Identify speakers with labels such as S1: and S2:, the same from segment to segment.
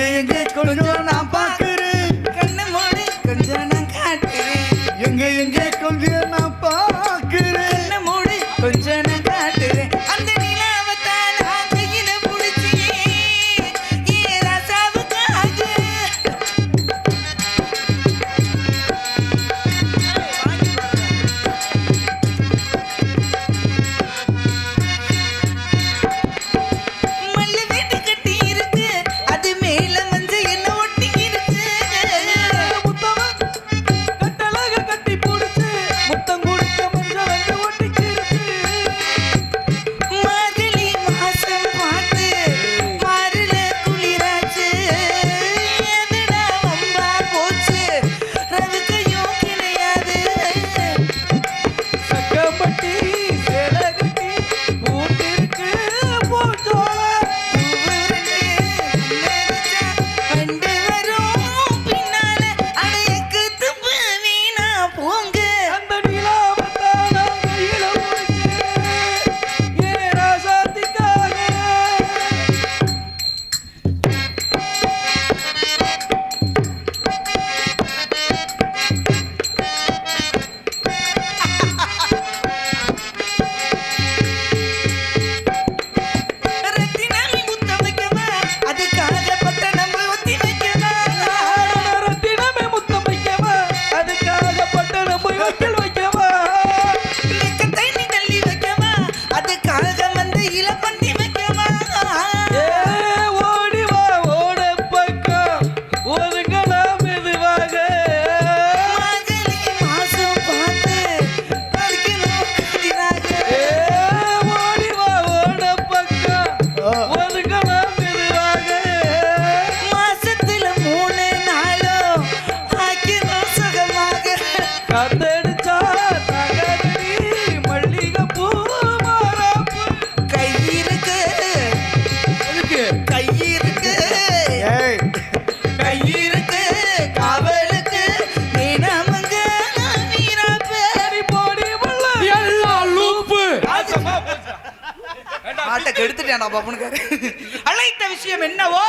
S1: எங்க எங்க கொஞ்சம் நான் பார்க்கிறேன்.
S2: கண்ணு மூடி கொஞ்சம் நான் காட்டுறேன்.
S1: எங்க எங்க கொஞ்சம் நான் பார்க்கிறேன்.
S2: கண்ணு மூடி கொஞ்சம்
S1: কাঁদে
S2: ஆட்டை கெடுத்துட்டேன் நான் பாப்பனுக்காரு அழைத்த விஷயம் என்னவோ?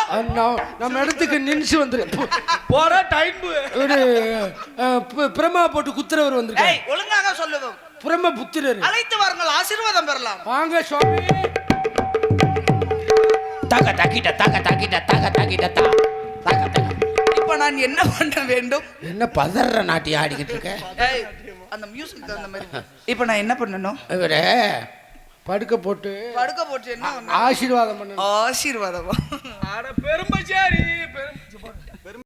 S3: நம்ம இடத்துக்கு நின்று வந்துரு.
S4: போற டைம்
S3: ஒரு அஹ், பி- பிரம்மா போட்டு குத்துறவர் வந்திருக்காரு.
S2: ஏய் ஒழுங்காக சொல்லுவோம்
S3: பிரம்ம புத்திரர்.
S2: அழைத்து வாருங்கள் ஆசீர்வாதம் பெறலாம்.
S3: வாங்க சுவாமி.
S5: தக தகிட்ட தக தகிட்ட தக தகிட்ட தா. தக தக.
S2: இப்ப நான் என்ன பண்ண வேண்டும்?
S5: என்ன பதற நாட்டி ஆடிக்கிட்டு இருக்க?
S2: ஏய் அந்த மியூசிக் தகுந்த மாதிரி. இப்ப நான் என்ன பண்ணணும்?
S5: இவரே
S3: படுக்க போட்டு
S2: படுக்க போட்டு என்ன?
S3: ஆசீர்வாதம் பண்ணணும்
S2: ஆசீர்வாதமா
S4: அட பெரும்பச்சாரி